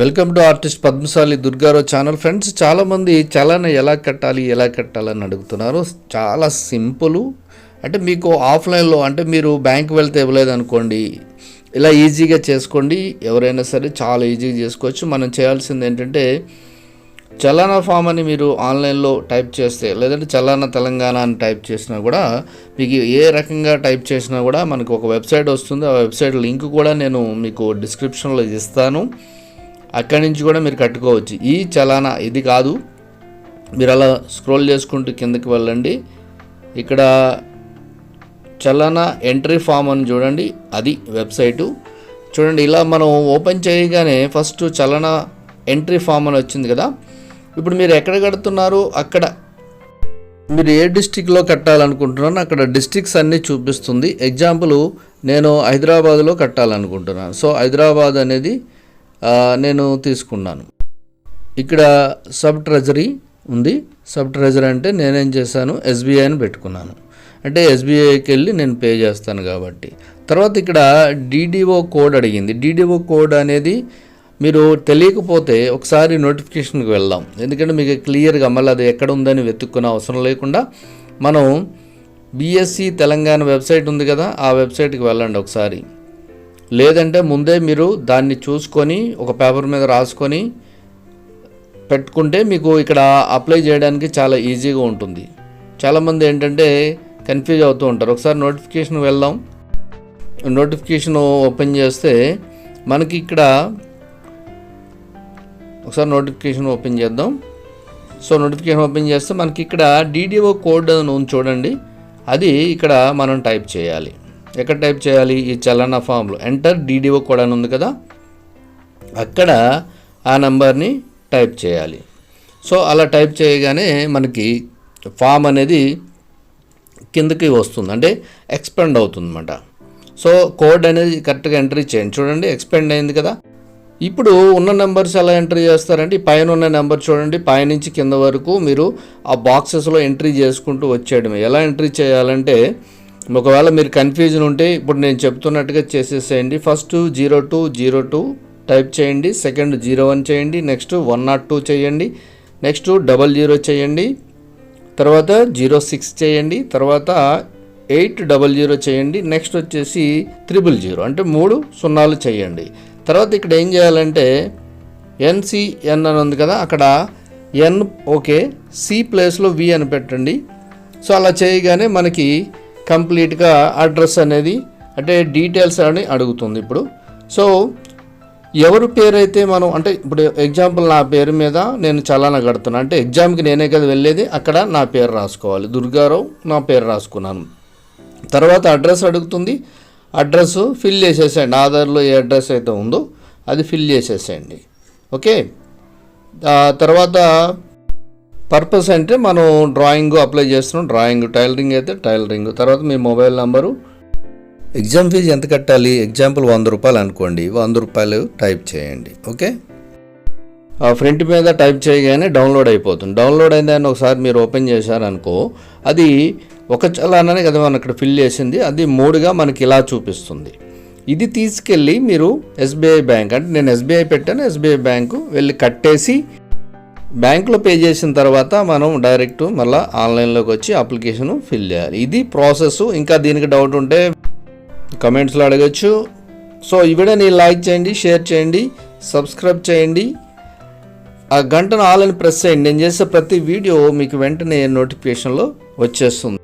Welcome to artist Padmashali Durgarao channel friends. చాలామంది చలాన ఎలా కట్టాలి ఎలా కట్టాలని అడుగుతున్నారు. చాలా సింపుల్. అంటే మీకు ఆఫ్లైన్లో అంటే మీరు బ్యాంక్ వెళ్తే ఇవ్వలేదు అనుకోండి ఇలా ఈజీగా చేసుకోండి. ఎవరైనా సరే చాలా ఈజీగా చేసుకోవచ్చు. మనం చేయాల్సింది ఏంటంటే చలానా ఫామ్ అని మీరు ఆన్లైన్లో టైప్ చేస్తే లేదంటే చలానా తెలంగాణ అని టైప్ చేసినా కూడా మీకు ఏ రకంగా టైప్ చేసినా కూడా మనకు ఒక వెబ్సైట్ వస్తుంది. ఆ వెబ్సైట్ లింక్ కూడా నేను మీకు డిస్క్రిప్షన్లో ఇస్తాను. అక్కడి నుంచి కూడా మీరు కట్టుకోవచ్చు. ఈ చలానా ఇది కాదు. మీరు అలా స్క్రోల్ చేసుకుంటూ కిందకి వెళ్ళండి. ఇక్కడ చలానా ఎంట్రీ ఫామ్ అని చూడండి. అది వెబ్సైటు. చూడండి ఇలా మనం ఓపెన్ చేయగానే ఫస్ట్ చలన ఎంట్రీ ఫామ్ అని వచ్చింది కదా. ఇప్పుడు మీరు ఎక్కడ కడుతున్నారు? అక్కడ. మీరు ఏ డిస్టిక్లో కట్టాలనుకుంటున్నారో అక్కడ డిస్టిక్స్ అన్నీ చూపిస్తుంది. ఎగ్జాంపుల్ నేను హైదరాబాద్లో కట్టాలనుకుంటున్నాను. సో హైదరాబాద్ అనేది నేను తీసుకున్నాను. ఇక్కడ సబ్ ట్రెజరీ ఉంది. సబ్ ట్రెజరీ అంటే నేనేం చేశాను? ఎస్బీఐ అని పెట్టుకున్నాను. అంటే ఎస్బీఐకి వెళ్ళి నేను పే చేస్తాను కాబట్టి. తర్వాత ఇక్కడ డీడీఓ కోడ్ అడిగింది. డీడీఓ కోడ్ అనేది మీరు తెలియకపోతే ఒకసారి నోటిఫికేషన్కి వెళ్దాం. ఎందుకంటే మీకు క్లియర్గా మళ్ళీ అది ఎక్కడ ఉందని వెతుక్కునే అవసరం లేకుండా మనం బీఎస్సీ తెలంగాణ వెబ్సైట్ ఉంది కదా ఆ వెబ్సైట్కి వెళ్ళండి ఒకసారి. లేదంటే ముందే మీరు దాన్ని చూసుకొని ఒక పేపర్ మీద రాసుకొని పెట్టుకుంటే మీకు ఇక్కడ అప్లై చేయడానికి చాలా ఈజీగా ఉంటుంది. చాలామంది ఏంటంటే కన్ఫ్యూజ్ అవుతూ ఉంటారు. ఒకసారి నోటిఫికేషన్ వెళ్దాం. నోటిఫికేషన్ ఓపెన్ చేస్తే మనకి ఇక్కడ ఒకసారి నోటిఫికేషన్ ఓపెన్ చేద్దాం. సో నోటిఫికేషన్ ఓపెన్ చేస్తే మనకి ఇక్కడ డీడీఓ కోడ్ అని ఉంది చూడండి. అది ఇక్కడ మనం టైప్ చేయాలి. ఎక్కడ టైప్ చేయాలి? ఈ చలన ఫామ్లో. ఎంటర్ డీడీఓ కూడా అని ఉంది కదా? అక్కడ ఆ నెంబర్ని టైప్ చేయాలి. సో అలా టైప్ చేయగానే మనకి ఫామ్ అనేది కిందకి వస్తుంది. అంటే ఎక్స్పెండ్ అవుతుంది అనమాట సో కోడ్ అనేది కరెక్ట్గా ఎంట్రీ చేయండి. చూడండి ఎక్స్పెండ్ అయింది కదా? ఇప్పుడు ఉన్న నెంబర్స్ ఎలా ఎంట్రీ చేస్తారంటే ఈ పైన ఉన్న నెంబర్ చూడండి. పైనుంచి కింద వరకు మీరు ఆ బాక్సెస్లో ఎంట్రీ చేసుకుంటూ వచ్చేయడమే. ఎలా ఎంట్రీ చేయాలంటే ఒకవేళ మీరు కన్ఫ్యూజన్ ఉంటే ఇప్పుడు నేను చెప్తున్నట్టుగా చేసేసేయండి. First zero two zero two type చేయండి. సెకండ్ జీరో వన్ చేయండి. నెక్స్ట్ వన్ నాట్ టూ చేయండి. నెక్స్ట్ డబల్ జీరో చేయండి. తర్వాత జీరో సిక్స్ చేయండి. తర్వాత ఎయిట్ డబల్ జీరో చేయండి. నెక్స్ట్ వచ్చేసి త్రిబుల్ జీరో అంటే మూడు సున్నాలు చేయండి. తర్వాత ఇక్కడ ఏం చేయాలంటే ఎన్సిఎన్ అని ఉంది కదా అక్కడ ఎన్ ఓకే సి ప్లేస్లో వి అని పెట్టండి. సో అలా చేయగానే మనకి కంప్లీట్గా అడ్రస్ అనేది అంటే డీటెయిల్స్ అని అడుగుతుంది ఇప్పుడు. సో ఎవరి పేరు అయితే మనం అంటే ఇప్పుడు ఎగ్జాంపుల్ నా పేరు మీద నేను చలానా కడుతున్నా. అంటే ఎగ్జామ్కి నేనే కదా వెళ్ళేది అక్కడ నా పేరు రాసుకోవాలి. దుర్గారావు నా పేరు రాసుకున్నాను. తర్వాత అడ్రస్ అడుగుతుంది. అడ్రస్ ఫిల్ చేసేసేయండి. ఆధార్లో ఏ అడ్రస్ అయితే ఉందో అది ఫిల్ చేసేసేయండి. ఓకే? తర్వాత పర్పస్ అంటే మనం డ్రాయింగ్ అప్లై చేస్తున్నాం. డ్రాయింగ్ టైలరింగ్ అయితే టైలరింగ్. తర్వాత మీ మొబైల్ నంబరు. ఎగ్జామ్ ఫీజు ఎంత కట్టాలి? ఎగ్జాంపుల్ వంద రూపాయలు అనుకోండి. వంద రూపాయలు టైప్ చేయండి. ఓకే? ఆ ఫ్రంట్ మీద టైప్ చేయగానే డౌన్లోడ్ అయిపోతుంది. డౌన్లోడ్ అయిందని ఒకసారి మీరు ఓపెన్ చేశారనుకో అది ఒక చలాననే కదా మనం ఇక్కడ ఫిల్ చేసింది. అది మూడుగా మనకి ఇలా చూపిస్తుంది. ఇది తీసుకెళ్ళి మీరు ఎస్బీఐ బ్యాంక్. అంటే నేను ఎస్బీఐ పెట్టాను. ఎస్బీఐ బ్యాంకు వెళ్ళి కట్టేసి బ్యాంకులో పే చేసిన తర్వాత మనం డైరెక్ట్ మళ్ళీ ఆన్లైన్లోకి వచ్చి అప్లికేషన్ ఫిల్ చేయాలి. ఇది ప్రాసెస్. ఇంకా దీనికి డౌట్ ఉంటే కమెంట్స్లో అడగచ్చు. సో ఈ వీడియోని లైక్ చేయండి షేర్ చేయండి సబ్స్క్రైబ్ చేయండి. ఆ గంటను ఆల్ అని ప్రెస్ చేయండి. నేను చేసే ప్రతి వీడియో మీకు వెంటనే నోటిఫికేషన్లో వచ్చేస్తుంది.